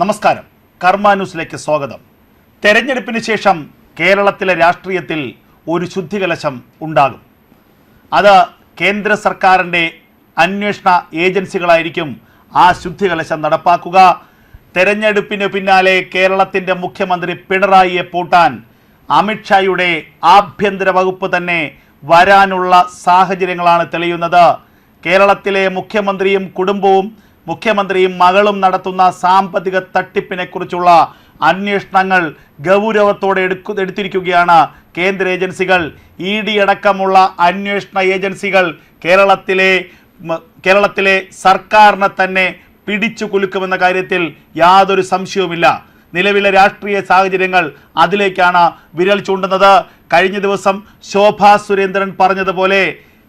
നമസ്കാരം. കർമ്മ ന്യൂസിലേക്ക് സ്വാഗതം. തെരഞ്ഞെടുപ്പിന് ശേഷം കേരളത്തിലെ രാഷ്ട്രീയത്തിൽ ഒരു ശുദ്ധികലശം ഉണ്ടാകും. അത് കേന്ദ്ര സർക്കാരിന്റെ അന്വേഷണ ഏജൻസികളായിരിക്കും ആ ശുദ്ധികലശം നടപ്പാക്കുക. തെരഞ്ഞെടുപ്പിന് പിന്നാലെ കേരളത്തിന്റെ മുഖ്യമന്ത്രി പിണറായിയെ പൂട്ടാൻ അമിത്ഷായുടെ ആഭ്യന്തര വകുപ്പ് തന്നെ വരാനുള്ള സാഹചര്യങ്ങളാണ് തെളിയുന്നത്. കേരളത്തിലെ മുഖ്യമന്ത്രിയും കുടുംബവും മുഖ്യമന്ത്രിയും മകളും നടത്തുന്ന സാമ്പത്തിക തട്ടിപ്പിനെ കുറിച്ചുള്ള അന്വേഷണങ്ങൾ ഗൗരവത്തോടെ എടുക്കു എടുത്തിരിക്കുകയാണ് കേന്ദ്ര ഏജൻസികൾ. ഇ ഡി അടക്കമുള്ള അന്വേഷണ ഏജൻസികൾ കേരളത്തിലെ കേരളത്തിലെ സർക്കാരിനെ തന്നെ പിടിച്ചു കുലുക്കുമെന്ന കാര്യത്തിൽ യാതൊരു സംശയവുമില്ല. നിലവിലെ രാഷ്ട്രീയ സാഹചര്യങ്ങൾ അതിലേക്കാണ് വിരൽ ചൂണ്ടുന്നത്. കഴിഞ്ഞ ദിവസം ശോഭാ സുരേന്ദ്രൻ പറഞ്ഞതുപോലെ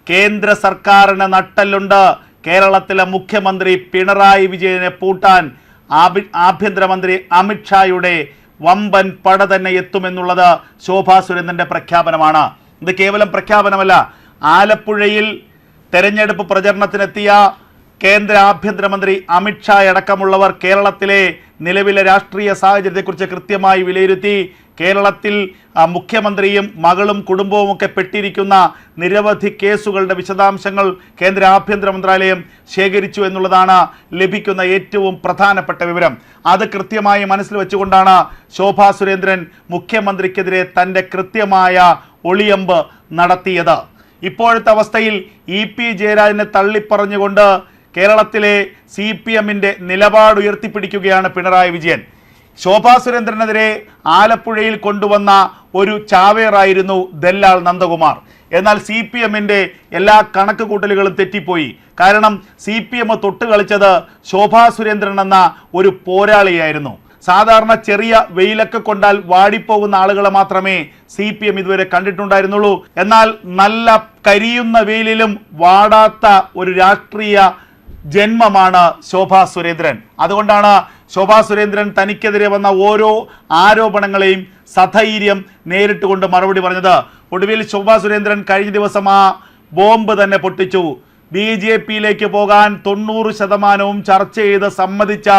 കേന്ദ്ര സർക്കാരിന് നട്ടല്ലുണ്ട്. കേരളത്തിലെ മുഖ്യമന്ത്രി പിണറായി വിജയനെ പൂട്ടാൻ ആഭി- ആഭ്യന്തരമന്ത്രി അമിത്ഷായുടെ വമ്പൻ പട തന്നെ എത്തുമെന്നുള്ളത് ശോഭാ സുരേന്ദ്രന്റെ പ്രഖ്യാപനമാണ്. ഇത് കേവലം പ്രഖ്യാപനമല്ല. ആലപ്പുഴയിൽ തെരഞ്ഞെടുപ്പ് പ്രചരണത്തിനെത്തിയ കേന്ദ്ര ആഭ്യന്തരമന്ത്രി അമിത്ഷാ അടക്കമുള്ളവർ കേരളത്തിലെ നിലവിലെ രാഷ്ട്രീയ സാഹചര്യത്തെക്കുറിച്ച് കൃത്യമായി വിലയിരുത്തി കേരളത്തിൽ മുഖ്യമന്ത്രിയും മകളും കുടുംബവും ഒക്കെ പെട്ടിരിക്കുന്ന നിരവധി കേസുകളുടെ വിശദാംശങ്ങൾ കേന്ദ്ര ആഭ്യന്തര മന്ത്രാലയം ശേഖരിച്ചു എന്നുള്ളതാണ് ലഭിക്കുന്ന ഏറ്റവും പ്രധാനപ്പെട്ട വിവരം. അത് കൃത്യമായി മനസ്സിൽ വെച്ചുകൊണ്ടാണ് ശോഭാ സുരേന്ദ്രൻ മുഖ്യമന്ത്രിക്കെതിരെ തന്റെ കൃത്യമായ ഒളിയമ്പ് നടത്തിയത്. ഇപ്പോഴത്തെ അവസ്ഥയിൽ ഇ പി ജയരാജനെ തള്ളിപ്പറഞ്ഞുകൊണ്ട് കേരളത്തിലെ സി പി എമ്മിന്റെ നിലപാടുയർത്തിപ്പിടിക്കുകയാണ് പിണറായി വിജയൻ. ശോഭാ സുരേന്ദ്രനെതിരെ ആലപ്പുഴയിൽ കൊണ്ടുവന്ന ഒരു ചാവേറായിരുന്നു ദല്ലാൽ നന്ദകുമാർ. എന്നാൽ സി പി എമ്മിന്റെ എല്ലാ കണക്ക് കൂട്ടലുകളും തെറ്റിപ്പോയി. കാരണം സി പി എം തൊട്ട് കളിച്ചത് ശോഭാ സുരേന്ദ്രൻ എന്ന ഒരു പോരാളിയായിരുന്നു. സാധാരണ ചെറിയ വെയിലൊക്കെ കൊണ്ടാൽ വാടിപ്പോകുന്ന ആളുകളെ മാത്രമേ സി പി എം ഇതുവരെ കണ്ടിട്ടുണ്ടായിരുന്നുള്ളൂ. എന്നാൽ നല്ല കരിയുന്ന വെയിലിലും വാടാത്ത ഒരു രാഷ്ട്രീയ ജന്മമാണ് ശോഭാ സുരേന്ദ്രൻ. അതുകൊണ്ടാണ് ശോഭാ സുരേന്ദ്രൻ തനിക്കെതിരെ വന്ന ഓരോ ആരോപണങ്ങളെയും സധൈര്യം നേരിട്ട് കൊണ്ട് മറുപടി പറഞ്ഞത്. ഒടുവിൽ ശോഭാ സുരേന്ദ്രൻ കഴിഞ്ഞ ദിവസം ആ ബോംബ് തന്നെ പൊട്ടിച്ചു. ബി ജെ പിയിലേക്ക് പോകാൻ തൊണ്ണൂറ് ശതമാനവും ചർച്ച ചെയ്ത് സമ്മതിച്ച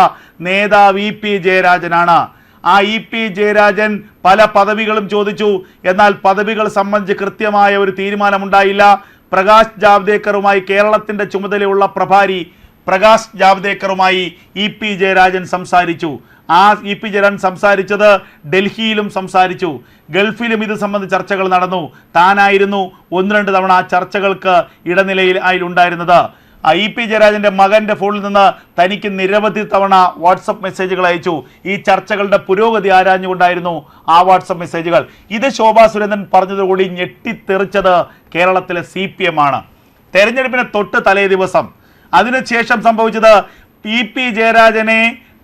നേതാവ് ഇ പി ജയരാജനാണ്. ആ ഇ പി ജയരാജൻ പല പദവികളും ചോദിച്ചു. എന്നാൽ പദവികൾ സംബന്ധിച്ച് കൃത്യമായ ഒരു തീരുമാനമുണ്ടായില്ല. പ്രകാശ് ജാവ്ദേക്കറുമായി കേരളത്തിന്റെ ചുമതലയുള്ള പ്രഭാരി പ്രകാശ് ജാവ്ദേക്കറുമായി ഇ പി ജയരാജൻ സംസാരിച്ചു. ആ ഇ പി ജയരാജൻ സംസാരിച്ചത് ഡൽഹിയിലും സംസാരിച്ചു. ഗൾഫിലും ഇത് സംബന്ധിച്ച് ചർച്ചകൾ നടന്നു. താനായിരുന്നു ഒന്ന് രണ്ട് തവണ ആ ചർച്ചകൾക്ക് ഇടനിലയിൽ ഉണ്ടായിരുന്നത്. ആ ഇ പി ജയരാജന്റെ മകന്റെ ഫോണിൽ നിന്ന് തനിക്ക് നിരവധി തവണ വാട്സപ്പ് മെസ്സേജുകൾ അയച്ചു. ഈ ചർച്ചകളുടെ പുരോഗതി ആരാഞ്ഞുകൊണ്ടായിരുന്നു ആ വാട്സപ്പ് മെസ്സേജുകൾ? ഇത് ശോഭാ സുരേന്ദ്രൻ പറഞ്ഞതുകൂടി ഞെട്ടിത്തെറിച്ചത് കേരളത്തിലെ സി പി എം ആണ്. തെരഞ്ഞെടുപ്പിന് തൊട്ട് തലേ ദിവസം അതിനുശേഷം സംഭവിച്ചത് പി പി ജയരാജനെ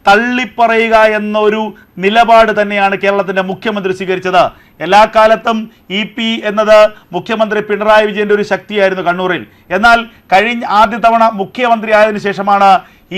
തള്ളിപ്പറയുക എന്നൊരു നിലപാട് തന്നെയാണ് കേരളത്തിന്റെ മുഖ്യമന്ത്രി സ്വീകരിച്ചത്. എല്ലാ കാലത്തും ഇ പി എന്നത് മുഖ്യമന്ത്രി പിണറായി വിജയന്റെ ഒരു ശക്തിയായിരുന്നു കണ്ണൂരിൽ. എന്നാൽ കഴിഞ്ഞ ആദ്യ തവണ മുഖ്യമന്ത്രി ആയതിനു ശേഷമാണ്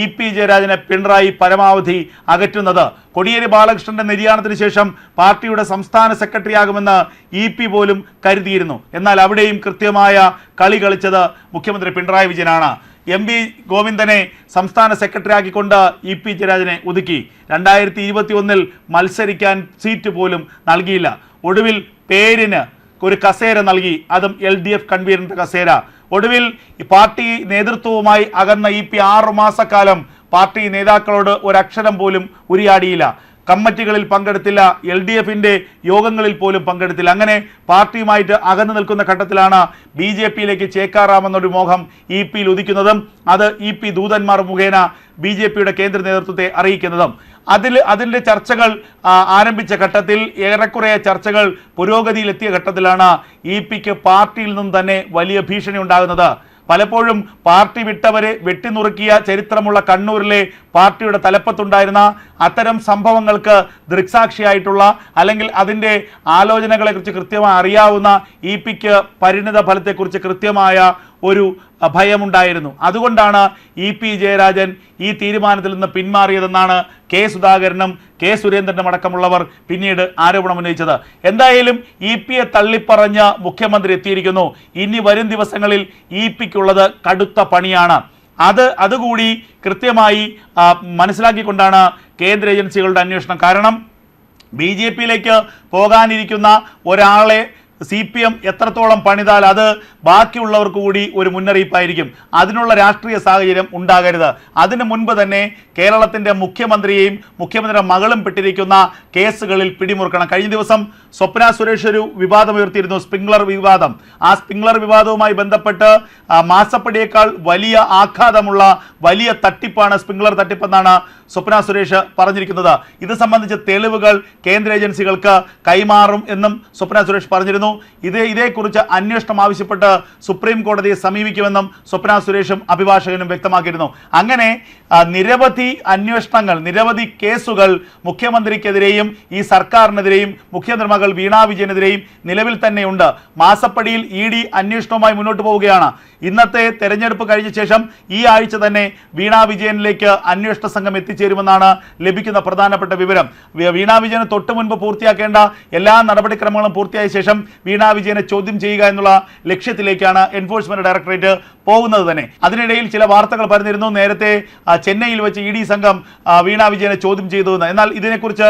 ഇ പി ജയരാജനെ പിണറായി പരമാവധി അകറ്റുന്നത്. കൊടിയേരി ബാലകൃഷ്ണന്റെ നിര്യാണത്തിന് ശേഷം പാർട്ടിയുടെ സംസ്ഥാന സെക്രട്ടറി ആകുമെന്ന് ഇ പി പോലും കരുതിയിരുന്നു. എന്നാൽ അവിടെയും കൃത്യമായ കളി കളിച്ചത് മുഖ്യമന്ത്രി പിണറായി വിജയനാണ്. എം വി ഗോവിന്ദനെ സംസ്ഥാന സെക്രട്ടറി ആക്കിക്കൊണ്ട് ഇ പി ജയരാജനെ ഒതുക്കി. രണ്ടായിരത്തി ഇരുപത്തി ഒന്നിൽ മത്സരിക്കാൻ സീറ്റ് പോലും നൽകിയില്ല. ഒടുവിൽ പേരിന് ഒരു കസേര നൽകി. അതും എൽ ഡി എഫ് കൺവീനറിന്റെ കസേര. ഒടുവിൽ പാർട്ടി നേതൃത്വവുമായി അകന്ന ഇ പി ആറു മാസക്കാലം പാർട്ടി നേതാക്കളോട് ഒരക്ഷരം പോലും ഉരിയാടിയില്ല. കമ്മിറ്റികളിൽ പങ്കെടുത്തില്ല എൽ ഡി എഫിന്റെ യോഗങ്ങളിൽ പോലും പങ്കെടുത്തില്ല. അങ്ങനെ പാർട്ടിയുമായിട്ട് അകന്നു നിൽക്കുന്ന ഘട്ടത്തിലാണ് ബി ജെ പിയിലേക്ക് ചേക്കാറാമെന്നൊരു മോഹം ഇ പിയിൽ ഉദിക്കുന്നതും അത് ഇ പി ദൂതന്മാർ മുഖേന ബി ജെ പിയുടെ കേന്ദ്ര നേതൃത്വത്തെ അറിയിക്കുന്നതും. അതിൽ അതിന്റെ ചർച്ചകൾ ആരംഭിച്ച ഘട്ടത്തിൽ ഏറെക്കുറെ ചർച്ചകൾ പുരോഗതിയിലെത്തിയ ഘട്ടത്തിലാണ് ഇ പിക്ക് പാർട്ടിയിൽ നിന്നും തന്നെ വലിയ ഭീഷണി ഉണ്ടാകുന്നത്. പലപ്പോഴും പാർട്ടി വിട്ടവരെ വെട്ടിനുറുക്കിയ ചരിത്രമുള്ള കണ്ണൂരിലെ പാർട്ടിയുടെ തലപ്പത്തുണ്ടായിരുന്ന അത്തരം സംഭവങ്ങൾക്ക് ദൃക്സാക്ഷിയായിട്ടുള്ള അല്ലെങ്കിൽ അതിന്റെ ആലോചനകളെക്കുറിച്ച് കൃത്യമായി അറിയാവുന്ന ഇ പിക്ക് പരിണിത ഫലത്തെക്കുറിച്ച് കൃത്യമായ ഒരു ഭയമുണ്ടായിരുന്നു അതുകൊണ്ടാണ് ഇ പി ജയരാജൻ ഈ തീരുമാനത്തിൽ നിന്ന് പിന്മാറിയതെന്നാണ് കെ സുധാകരനും കെ സുരേന്ദ്രനും അടക്കമുള്ളവർ പിന്നീട് ആരോപണം ഉന്നയിച്ചത്. എന്തായാലും ഇ പിയെ തള്ളിപ്പറഞ്ഞ് മുഖ്യമന്ത്രി എത്തിയിരിക്കുന്നു. ഇനി വരും ദിവസങ്ങളിൽ ഇ പിക്കുള്ളത് കടുത്ത പണിയാണ്. അത് അതുകൂടി കൃത്യമായി മനസ്സിലാക്കിക്കൊണ്ടാണ് കേന്ദ്ര ഏജൻസികളുടെ അന്വേഷണം. കാരണം ബി ജെ പിയിലേക്ക് പോകാനിരിക്കുന്ന ഒരാളെ സി പി എം എത്രത്തോളം പണിതാൽ അത് ബാക്കിയുള്ളവർക്ക് കൂടി ഒരു മുന്നറിയിപ്പായിരിക്കും. അതിനുള്ള രാഷ്ട്രീയ സാഹചര്യം ഉണ്ടാകരുത്. അതിനു മുൻപ് തന്നെ കേരളത്തിന്റെ മുഖ്യമന്ത്രിയെയും മുഖ്യമന്ത്രിയുടെ മകളും പെട്ടിരിക്കുന്ന കേസുകളിൽ പിടിമുറുക്കണം. കഴിഞ്ഞ ദിവസം സ്വപ്ന സുരേഷ് ഒരു വിവാദം ഉയർത്തിയിരുന്നു സ്പ്രിംഗ്ലർ വിവാദം. ആ സ്പ്രിംഗ്ലർ വിവാദവുമായി ബന്ധപ്പെട്ട് മാസപ്പടിയേക്കാൾ വലിയ ആഘാതമുള്ള വലിയ തട്ടിപ്പാണ് സ്പ്രിംഗ്ലർ തട്ടിപ്പെന്നാണ് സ്വപ്ന സുരേഷ് പറഞ്ഞിരിക്കുന്നത്. ഇത് സംബന്ധിച്ച തെളിവുകൾ കേന്ദ്ര ഏജൻസികൾക്ക് കൈമാറും എന്നും സ്വപ്ന സുരേഷ് പറഞ്ഞിരുന്നു. ഇതേ ഇതേക്കുറിച്ച് അന്വേഷണം ആവശ്യപ്പെട്ട് സുപ്രീം കോടതിയെ സമീപിക്കുമെന്നും സ്വപ്ന സുരേഷും അഭിഭാഷകനും വ്യക്തമാക്കിയിരുന്നു. അങ്ങനെ നിരവധി അന്വേഷണങ്ങൾ നിരവധി കേസുകൾ മുഖ്യമന്ത്രിക്കെതിരെയും ഈ സർക്കാരിനെതിരെയും മുഖ്യമന്ത്രിമകൾ വീണ വിജയനെതിരെയും നിലവിൽ തന്നെയുണ്ട്. മാസപ്പടിയിൽ ഇ ഡി അന്വേഷണവുമായി മുന്നോട്ട് പോവുകയാണ്. ഇന്നത്തെ തെരഞ്ഞെടുപ്പ് കഴിഞ്ഞ ശേഷം ഈ ആഴ്ച തന്നെ വീണാ വിജയനിലേക്ക് അന്വേഷണ സംഘം എത്തിച്ചേരുമെന്നാണ് ലഭിക്കുന്ന പ്രധാനപ്പെട്ട വിവരം. വീണാ വിജയന് തൊട്ട് മുൻപ് പൂർത്തിയാക്കേണ്ട എല്ലാ നടപടിക്രമങ്ങളും പൂർത്തിയായ ശേഷം വീണാ വിജയനെ ചോദ്യം ചെയ്യുക എന്നുള്ള ലക്ഷ്യത്തിലേക്കാണ് എൻഫോഴ്സ്മെന്റ് ഡയറക്ടറേറ്റ് പോകുന്നത് തന്നെ. അതിനിടയിൽ ചില വാർത്തകൾ പറഞ്ഞിരുന്നു നേരത്തെ ചെന്നൈയിൽ വെച്ച് ഇ ഡി സംഘം വീണാ വിജയനെ ചോദ്യം ചെയ്തു എന്നാൽ ഇതിനെക്കുറിച്ച്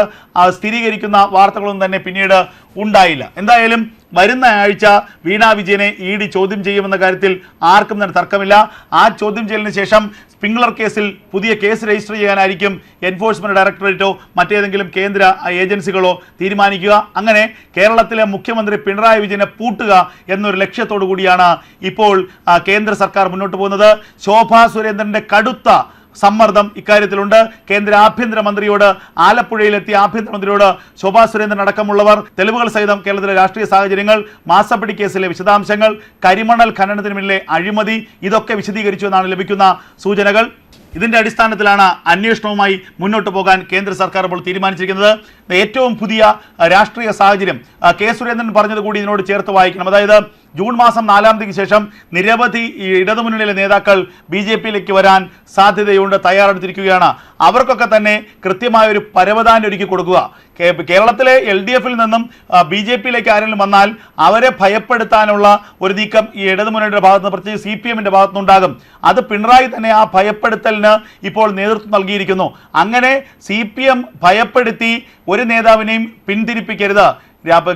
സ്ഥിരീകരിക്കുന്ന വാർത്തകളൊന്നും തന്നെ പിന്നീട് ഉണ്ടായില്ല. എന്തായാലും വരുന്ന ആഴ്ച വീണ വിജയനെ ഇ ഡി ചോദ്യം ചെയ്യുമെന്ന കാര്യത്തിൽ ആർക്കും തന്നെ തർക്കമില്ല. ആ ചോദ്യം ചെയ്യലിന് ശേഷം സ്പിംഗ്ലർ കേസിൽ പുതിയ കേസ് രജിസ്റ്റർ ചെയ്യാനായിരിക്കും എൻഫോഴ്സ്മെന്റ് ഡയറക്ടറേറ്റോ മറ്റേതെങ്കിലും കേന്ദ്ര ഏജൻസികളോ തീരുമാനിക്കുക. അങ്ങനെ കേരളത്തിലെ മുഖ്യമന്ത്രി പിണറായി വിജയനെ പൂട്ടുക എന്നൊരു ലക്ഷ്യത്തോടു കൂടിയാണ് ഇപ്പോൾ കേന്ദ്ര സർക്കാർ മുന്നോട്ട് പോകുന്നത്. ശോഭാ സുരേന്ദ്രന്റെ കടുത്ത സമ്മർദ്ദം ഇക്കാര്യത്തിലുണ്ട്. കേന്ദ്ര ആഭ്യന്തരമന്ത്രിയോട് ആലപ്പുഴയിലെത്തിയ ആഭ്യന്തരമന്ത്രിയോട് ശോഭാ സുരേന്ദ്രൻ അടക്കമുള്ളവർ തെളിവുകൾ സഹിതം കേരളത്തിലെ രാഷ്ട്രീയ സാഹചര്യങ്ങൾ മാസപ്പടി കേസിലെ വിശദാംശങ്ങൾ കരിമണൽ ഖനനത്തിന് പിന്നിലെ അഴിമതി ഇതൊക്കെ വിശദീകരിച്ചു എന്നാണ് ലഭിക്കുന്ന സൂചനകൾ. ഇതിന്റെ അടിസ്ഥാനത്തിലാണ് അന്വേഷണവുമായി മുന്നോട്ട് പോകാൻ കേന്ദ്ര സർക്കാർ ഇപ്പോൾ തീരുമാനിച്ചിരിക്കുന്നത്. ഏറ്റവും പുതിയ രാഷ്ട്രീയ സാഹചര്യം കെ സുരേന്ദ്രൻ പറഞ്ഞത് കൂടി ഇതിനോട് ചേർത്ത് വായിക്കണം. അതായത് ജൂൺ മാസം നാലാം തീയതിക്ക് ശേഷം നിരവധി ഇടതുമുന്നണിയിലെ നേതാക്കൾ ബി ജെ പിയിലേക്ക് വരാൻ സാധ്യതയുണ്ട് തയ്യാറെടുത്തിരിക്കുകയാണ്. അവർക്കൊക്കെ തന്നെ കൃത്യമായ ഒരു പരവതാനി ഒരുക്കി കൊടുക്കുക. കേരളത്തിലെ എൽ ഡി എഫിൽ നിന്നും ബി ജെ പിയിലേക്ക് ആരെങ്കിലും വന്നാൽ അവരെ ഭയപ്പെടുത്താനുള്ള ഒരു നീക്കം ഈ ഇടതുമുന്നണിയുടെ ഭാഗത്ത് നിന്ന് പ്രത്യേകിച്ച് സി പി എമ്മിന്റെ ഭാഗത്തുനിന്നുണ്ടാകും. അത് പിണറായി തന്നെ ആ ഭയപ്പെടുത്തലിന് ഇപ്പോൾ നേതൃത്വം നൽകിയിരിക്കുന്നു. അങ്ങനെ സി പി എം ഭയപ്പെടുത്തി ഒരു നേതാവിനെയും പിന്തിരിപ്പിക്കരുത്.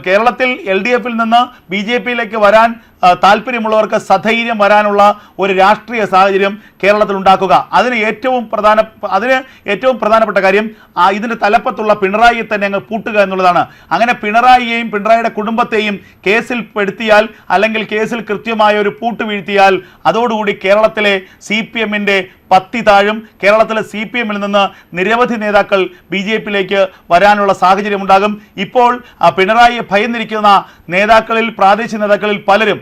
കേരളത്തിൽ എൽ ഡി എഫിൽ നിന്ന് ബി ജെ പിയിലേക്ക് വരാൻ താല്പര്യമുള്ളവർക്ക് സധൈര്യം വരാനുള്ള ഒരു രാഷ്ട്രീയ സാഹചര്യം കേരളത്തിൽ ഉണ്ടാക്കുക അതിന് ഏറ്റവും പ്രധാന അതിന് ഏറ്റവും പ്രധാനപ്പെട്ട കാര്യം ആ ഇതിന്റെ തലപ്പത്തുള്ള പിണറായിയെ തന്നെ അങ്ങ് പൂട്ടുക എന്നുള്ളതാണ്. അങ്ങനെ പിണറായിയെയും പിണറായിയുടെ കുടുംബത്തെയും കേസിൽ പെടുത്തിയാൽ അല്ലെങ്കിൽ കേസിൽ കൃത്യമായ ഒരു പൂട്ട് വീഴ്ത്തിയാൽ അതോടുകൂടി കേരളത്തിലെ സി പി എമ്മിന്റെ പത്തി താഴും. കേരളത്തിലെ സി പി എമ്മിൽ നിന്ന് നിരവധി നേതാക്കൾ ബി ജെ പിയിലേക്ക് വരാനുള്ള സാഹചര്യം ഉണ്ടാകും ഇപ്പോൾ പിണറായി പിണറായിയെ ഭയന്നിരിക്കുന്ന നേതാക്കളിൽ പ്രാദേശിക നേതാക്കളിൽ പലരും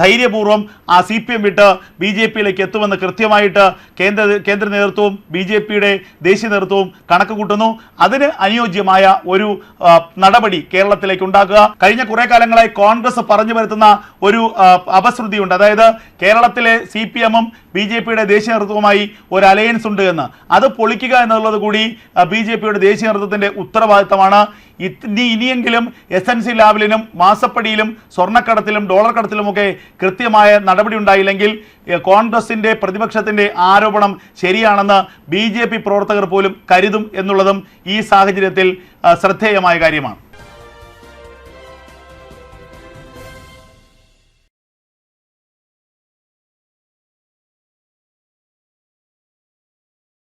ധൈര്യപൂർവം ആ സി പി എം വിട്ട് ബി ജെ പിയിലേക്ക് എത്തുമെന്ന് കൃത്യമായിട്ട് കേന്ദ്ര കേന്ദ്ര നേതൃത്വവും ബി ജെ പിയുടെ ദേശീയ നേതൃത്വവും കണക്ക് കൂട്ടുന്നു. അതിന് അനുയോജ്യമായ ഒരു നടപടി കേരളത്തിലേക്ക് ഉണ്ടാക്കുക. കഴിഞ്ഞ കുറെ കാലങ്ങളായി കോൺഗ്രസ് പറഞ്ഞു വരുത്തുന്ന ഒരു അപശ്രുതിയുണ്ട്. അതായത് കേരളത്തിലെ സി പി എമ്മും ബി ജെ പിയുടെ ദേശീയ നേതൃത്വവുമായി ഒരു അലയൻസ് ഉണ്ട് എന്ന്. അത് പൊളിക്കുക എന്നുള്ളത് കൂടി ബി ജെ പിയുടെ ദേശീയ നേതൃത്വത്തിന്റെ ഉത്തരവാദിത്തമാണ്. ഇനി ഇനിയെങ്കിലും എസ് എൻ സി ലാബിലും മാസപ്പടിയിലും സ്വർണക്കടത്തിലും ഡോളർ കടത്തിലുമൊക്കെ കൃത്യമായ നടപടി ഉണ്ടായില്ലെങ്കിൽ കോൺഗ്രസിന്റെ കോൺഗ്രസിന്റെ പ്രതിപക്ഷത്തിന്റെ ആരോപണം ശരിയാണെന്ന് ബി പ്രവർത്തകർ പോലും കരുതും എന്നുള്ളതും ഈ സാഹചര്യത്തിൽ ശ്രദ്ധേയമായ കാര്യമാണ്.